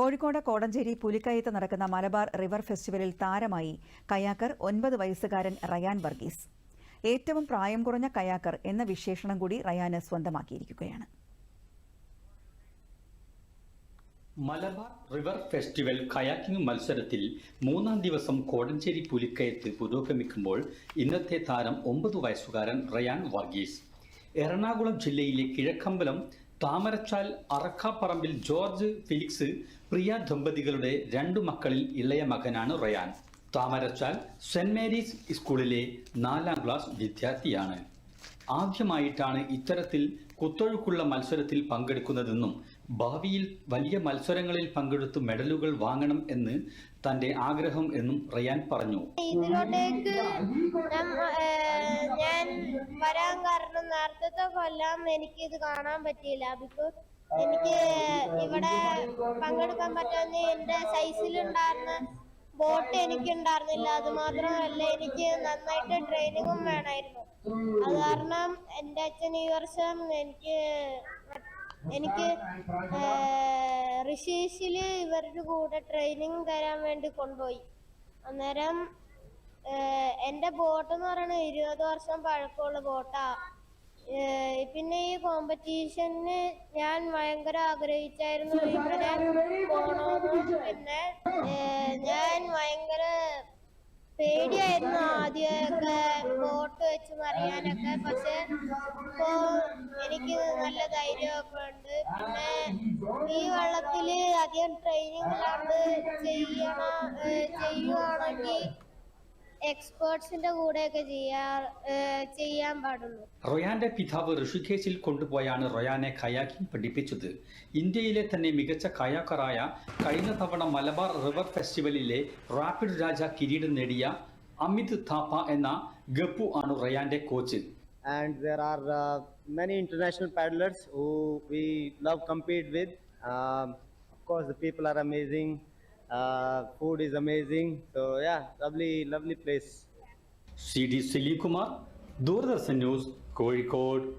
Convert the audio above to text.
കോഴിക്കോട് കോടഞ്ചേരി പുലിക്കയത്ത് നടക്കുന്ന മലബാർ റിവർ ഫെസ്റ്റിവലിൽ താരമായി കയാക്കർ ഒൻപത് വയസ്സുകാരൻ റയാൻ വർഗീസ്. ഏറ്റവും പ്രായം കുറഞ്ഞ കയാക്കർ എന്ന വിശേഷണം കൂടി റയാന് സ്വന്തമാക്കിയിരിക്കുകയാണ്. മലബാർ റിവർ ഫെസ്റ്റിവൽ കയാക്കിംഗ് മത്സരത്തിൽ മൂന്നാം ദിവസം കോടഞ്ചേരി പുലിക്കയത്ത് പുരോഗമിക്കുമ്പോൾ ഇന്നത്തെ താരം ഒമ്പത് വയസ്സുകാരൻ റയാൻ വർഗീസ്. എറണാകുളം ജില്ലയിലെ കിഴക്കമ്പലം താമരച്ചാൽ അറക്കാപ്പറമ്പിൽ ജോർജ് ഫിലിക്സ് പ്രിയ ദമ്പതികളുടെ രണ്ടു മക്കളിൽ ഇളയ മകനാണ് റയാൻ. താമരച്ചാൽ സെന്റ് മേരീസ് സ്കൂളിലെ നാലാം ക്ലാസ് വിദ്യാർത്ഥിയാണ്. ആദ്യമായിട്ടാണ് ഇത്തരത്തിൽ കുത്തൊഴുക്കുള്ള മത്സരത്തിൽ പങ്കെടുക്കുന്നതെന്നും ഭാവിയിൽ വലിയ മത്സരങ്ങളിൽ പങ്കെടുത്ത് മെഡലുകൾ വാങ്ങണം എന്ന് തന്റെ ആഗ്രഹം എന്നും റിയാൻ പറഞ്ഞു. ഇതിലോട്ടേക്ക് ഞാൻ വരാൻ കാരണം നേരത്തെ എനിക്ക് ഇത് കാണാൻ പറ്റിയില്ല. ബിക്കോസ് എനിക്ക് ഇവിടെ പങ്കെടുക്കാൻ പറ്റാത്ത എന്റെ സൈസിലുണ്ടായിരുന്ന ബോട്ട് എനിക്ക് ഉണ്ടായിരുന്നില്ല അത് മാത്രമല്ല എനിക്ക് നന്നായിട്ട് ട്രെയിനിങ്ങും വേണമായിരുന്നു അത് കാരണം എന്റെ അച്ഛൻ ഈ വർഷം എനിക്ക് എനിക്ക് ഋഷീഷിൽ ഇവരുടെ കൂടെ ട്രെയിനിങ് തരാൻ വേണ്ടി കൊണ്ടുപോയി അന്നേരം എന്റെ ബോട്ട് എന്ന് പറയുന്നത് ഇരുപത് വർഷം പഴക്കമുള്ള ബോട്ടാ പിന്നെ ഈ കോമ്പറ്റീഷന് ഞാൻ ഭയങ്കര ആഗ്രഹിച്ചായിരുന്നു പോണോന്ന് പിന്നെ ഞാൻ പേടിയായിരുന്നു ആദ്യമൊക്കെ ബോട്ട് വെച്ച് മറിയാനൊക്കെ. പക്ഷെ ഇപ്പോ എനിക്ക് നല്ല ധൈര്യമൊക്കെ ഉണ്ട്. പിന്നെ ഈ വെള്ളത്തിൽ അധികം ട്രെയിനിങ് ചെയ്യണ ചെയ്യുവാണെങ്കിൽ എക്സ്പേർട്സിന്റെ കൂടെയൊക്കെ ചെയ്യാ ചെയ്യാൻ പാടുള്ളൂ റൊയാന്റെ പിതാവ് ഋഷികേശിൽ കൊണ്ടുപോയാണ് റൊയാനെ കയാക്കിംഗ് പഠിപ്പിച്ചത് ഇന്ത്യയിലെ തന്നെ മികച്ച കയാക്കറായ കഴിഞ്ഞ തവണ മലബാർ റിവർ ഫെസ്റ്റിവലിലെ റാപ്പിഡ് രാജ കിരീടം നേടിയ അമിത് താപ്പ എന്ന ഗപ്പു ആണ് റയാന്റെ coach and there are uh, many international paddlers who we love compete with. Um, of course, the people are amazing. Uh, food is amazing. So yeah, lovely, lovely place. CD Silikumar, Doordarshan News, Kozhikode.